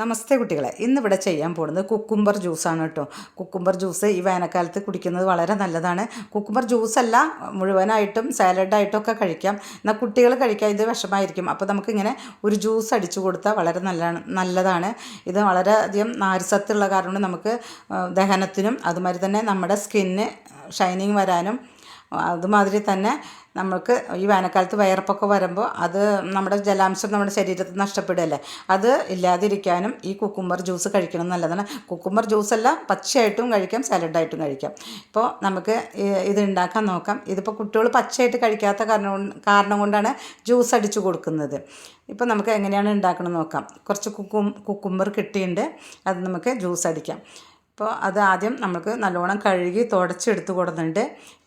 നമസ്തേ കുട്ടികളെ ഇന്നിവിടെ ചെയ്യാൻ പോകുന്നത് കുക്കുംബർ ജ്യൂസാണ് കേട്ടോ. കുക്കുംബർ ജ്യൂസ് ഈ വേനൽക്കാലത്ത് കുടിക്കുന്നത് വളരെ നല്ലതാണ്. കുക്കുംബർ ജ്യൂസല്ല മുഴുവനായിട്ടും സാലഡായിട്ടും ഒക്കെ കഴിക്കാം. എന്നാൽ കുട്ടികൾ കഴിക്കാൻ ഇത് വിഷമായിരിക്കും അപ്പോൾ നമുക്കിങ്ങനെ ഒരു ജ്യൂസ് അടിച്ചു കൊടുത്താൽ വളരെ നല്ലതാണ് നല്ലതാണ്. ഇത് വളരെയധികം നാരിസത്തുള്ള കാരണം നമുക്ക് ദഹനത്തിനും അതുമാതിരി തന്നെ നമ്മുടെ സ്കിന്ന് ഷൈനിങ് വരാനും അതുമാതിരി തന്നെ നമുക്ക് ഈ വേനൽക്കാലത്ത് വയറപ്പൊക്കെ വരുമ്പോൾ അത് നമ്മുടെ ജലാംശം നമ്മുടെ ശരീരത്തിൽ നഷ്ടപ്പെടുകയല്ലേ? അത് ഇല്ലാതിരിക്കാനും ഈ കുക്കുംബർ ജ്യൂസ് കഴിക്കണം നല്ലതാണ്. കുക്കുംബർ ജ്യൂസല്ല പച്ചയായിട്ടും കഴിക്കാം സാലഡായിട്ടും കഴിക്കാം. ഇപ്പോൾ നമുക്ക് ഇത് ഉണ്ടാക്കാൻ നോക്കാം. ഇതിപ്പോൾ കുട്ടികൾ പച്ചയായിട്ട് കഴിക്കാത്ത കാരണം കാരണം കൊണ്ടാണ് ജ്യൂസ് അടിച്ചു കൊടുക്കുന്നത്. ഇപ്പോൾ നമുക്ക് എങ്ങനെയാണ് ഉണ്ടാക്കണമെന്ന് നോക്കാം. കുറച്ച് കുക്കും കുക്കുംബർ കിട്ടിയിട്ടുണ്ട്. അത് നമുക്ക് ജ്യൂസ് അടിക്കാം. അപ്പോൾ അത് ആദ്യം നമുക്ക് നല്ലോണം കഴുകി തുടച്ചെടുത്ത് കൊടുക്കുന്നുണ്ട്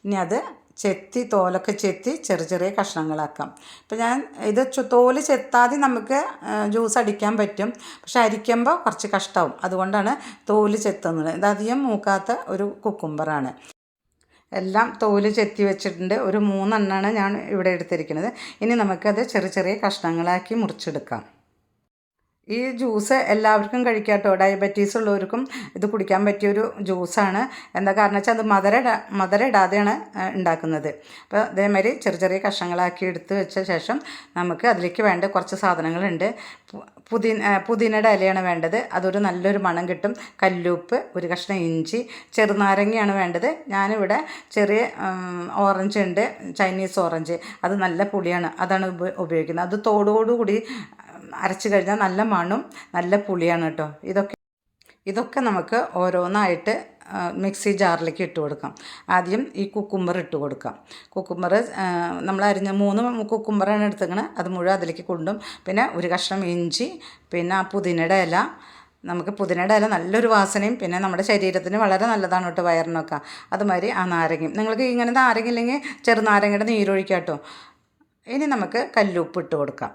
ഇനി അത് ചെത്തി തോലൊക്കെ ചെത്തി ചെറിയ ചെറിയ കഷ്ണങ്ങളാക്കാം. ഇപ്പം ഞാൻ ഇത് തോൽ ചെത്താതെ നമുക്ക് ജ്യൂസ് അടിക്കാൻ പറ്റും. പക്ഷെ അരിക്കുമ്പോൾ കുറച്ച് കഷ്ടമാവും അതുകൊണ്ടാണ് തോൽ ചെത്തുന്നത്. ഇത് അധികം മൂക്കാത്ത ഒരു കുക്കുംബറാണ് എല്ലാം തോൽ ചെത്തി വെച്ചിട്ടുണ്ട്. ഒരു മൂന്നെണ്ണമാണ് ഞാൻ ഇവിടെ എടുത്തിരിക്കുന്നത്. ഇനി നമുക്കത് ചെറിയ ചെറിയ കഷ്ണങ്ങളാക്കി മുറിച്ചെടുക്കാം. ഈ ജ്യൂസ് എല്ലാവർക്കും കഴിക്കാം കേട്ടോ ഡയബറ്റീസ് ഉള്ളവർക്കും ഇത് കുടിക്കാൻ പറ്റിയൊരു ജ്യൂസാണ്. എന്താ കാരണം വെച്ചാൽ അത് മധുര ഇടാ- ഇടാതെയാണ് ഉണ്ടാക്കുന്നത്. അപ്പോൾ അതേമാതിരി ചെറിയ ചെറിയ കഷ്ണങ്ങളാക്കി എടുത്ത് വെച്ച ശേഷം നമുക്ക് അതിലേക്ക് വേണ്ട കുറച്ച് സാധനങ്ങളുണ്ട്. പുതി പുതിന പുതിനയുടെ ഇലയാണ് വേണ്ടത്. അതൊരു നല്ലൊരു മണം കിട്ടും. കല്ലുപ്പ് ഒരു കഷ്ണം ഇഞ്ചി ചെറുനാരങ്ങയാണ് വേണ്ടത്. ഞാനിവിടെ ചെറിയ ഓറഞ്ച് ഉണ്ട്. ചൈനീസ് ഓറഞ്ച് അത് നല്ല പുളിയാണ്. അതാണ് ഉപയോഗിക്കുന്നത്. അത് തോടോടുകൂടി അരച്ച് കഴിഞ്ഞാൽ നല്ല മണും നല്ല പുളിയാണ് കേട്ടോ. ഇതൊക്കെ ഇതൊക്കെ നമുക്ക് ഓരോന്നായിട്ട് മിക്സി ജാറിലേക്ക് ഇട്ട് കൊടുക്കാം. ആദ്യം ഈ കുക്കുംബർ ഇട്ട് കൊടുക്കാം. കുക്കുംബർ നമ്മൾ അരിഞ്ഞ മൂന്ന് കുക്കുംബറാണ് എടുത്തേക്കണത് അത് മുഴുവൻ അതിലേക്ക് കൊണ്ടും പിന്നെ ഒരു കഷ്ണം ഇഞ്ചി പിന്നെ ആ പുതിനയുടെ ഇല. നമുക്ക് പുതിനയുടെ ഇല നല്ലൊരു വാസനയും പിന്നെ നമ്മുടെ ശരീരത്തിന് വളരെ നല്ലതാണ് കേട്ടോ വയറിനൊക്കെ. അതുമാതിരി ആ നാരങ്ങയും. നിങ്ങൾക്ക് ഇങ്ങനെ നാരങ്ങ ഇല്ലെങ്കിൽ ചെറുനാരങ്ങയുടെ നീരൊഴിക്കാം കേട്ടോ. ഇനി നമുക്ക് കല്ലുപ്പ് ഇട്ട് കൊടുക്കാം.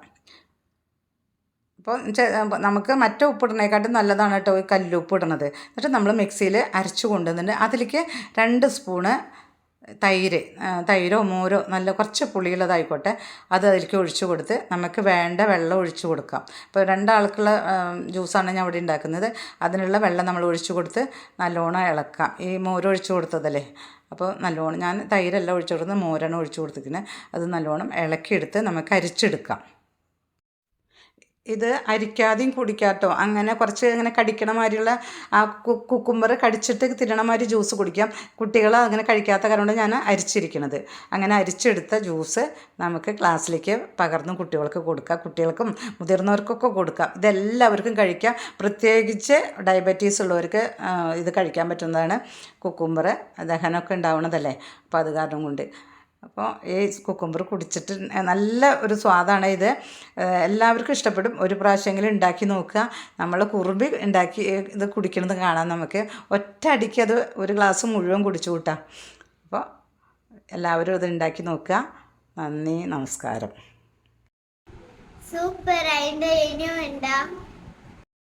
അപ്പോൾ നമുക്ക് മറ്റേ ഉപ്പിടുന്നതിനെക്കാട്ടും നല്ലതാണ് കേട്ടോ ഈ കല്ലുപ്പ് ഇടുന്നത് എന്നിട്ട് നമ്മൾ മിക്സിയിൽ അരച്ച് കൊണ്ടുവന്നിട്ട് അതിലേക്ക് രണ്ട് സ്പൂണ് തൈര് തൈരോ മോരോ നല്ല കുറച്ച് പുളിയുള്ളതായിക്കോട്ടെ അത് അതിലേക്ക് ഒഴിച്ചു കൊടുത്ത് നമുക്ക് വേണ്ട വെള്ളം ഒഴിച്ചു കൊടുക്കാം. ഇപ്പോൾ രണ്ടാൾക്കുള്ള ജ്യൂസാണ് ഞാൻ ഇവിടെ ഉണ്ടാക്കുന്നത്. അതിനുള്ള വെള്ളം നമ്മൾ ഒഴിച്ചു കൊടുത്ത് നല്ലോണം ഇളക്കാം. ഈ മോര് ഒഴിച്ചു കൊടുത്തതല്ലേ? അപ്പോൾ നല്ലോണം ഞാൻ തൈരെല്ലാം ഒഴിച്ചു കൊടുക്കുന്നത് മോരാണ് ഒഴിച്ചു കൊടുത്തിരിക്കുന്നത്. അത് നല്ലോണം ഇളക്കിയെടുത്ത് നമുക്ക് അരിച്ചെടുക്കാം. ഇത് അരിക്കാതെയും കുടിക്കാട്ടോ. അങ്ങനെ കുറച്ച് അങ്ങനെ കടിക്കണ മാതിരിയുള്ള ആ കുക്കുമ്പർ കടിച്ചിട്ട് തിരണ മാതിരി ജ്യൂസ് കുടിക്കാം. കുട്ടികൾ അങ്ങനെ കഴിക്കാത്ത കാരണം ഞാൻ അരിച്ചിരിക്കണത്. അങ്ങനെ അരിച്ചെടുത്ത ജ്യൂസ് നമുക്ക് ക്ലാസ്സിലേക്ക് പകർന്ന് കുട്ടികൾക്ക് കൊടുക്കാം. കുട്ടികൾക്കും മുതിർന്നവർക്കൊക്കെ കൊടുക്കാം. ഇതെല്ലാവർക്കും കഴിക്കാം. പ്രത്യേകിച്ച് ഡയബറ്റീസ് ഉള്ളവർക്ക് ഇത് കഴിക്കാൻ പറ്റുന്നതാണ് കുക്കുംബർ ദഹനമൊക്കെ ഉണ്ടാവണതല്ലേ? അപ്പോൾ അത് കാരണം കൊണ്ട്. അപ്പോൾ ഈ കുക്കുംബർ കുടിച്ചിട്ട് നല്ല ഒരു സ്വാദാണ് ഇത്. എല്ലാവർക്കും ഇഷ്ടപ്പെടും. ഒരു പ്രാവശ്യമെങ്കിലും ഉണ്ടാക്കി നോക്കുക. നമ്മൾ കുറുമ്പി ഉണ്ടാക്കി ഇത് കുടിക്കുന്നത് കാണാം നമുക്ക്. ഒറ്റ അടിക്ക് അത് ഒരു ഗ്ലാസ് മുഴുവൻ കുടിച്ചു കൂട്ടാം. അപ്പോൾ എല്ലാവരും ഇത് ഉണ്ടാക്കി നോക്കുക. നന്ദി നമസ്കാരം. സൂപ്പർ. അതിന്റെ ഇനിയും ഉണ്ടാ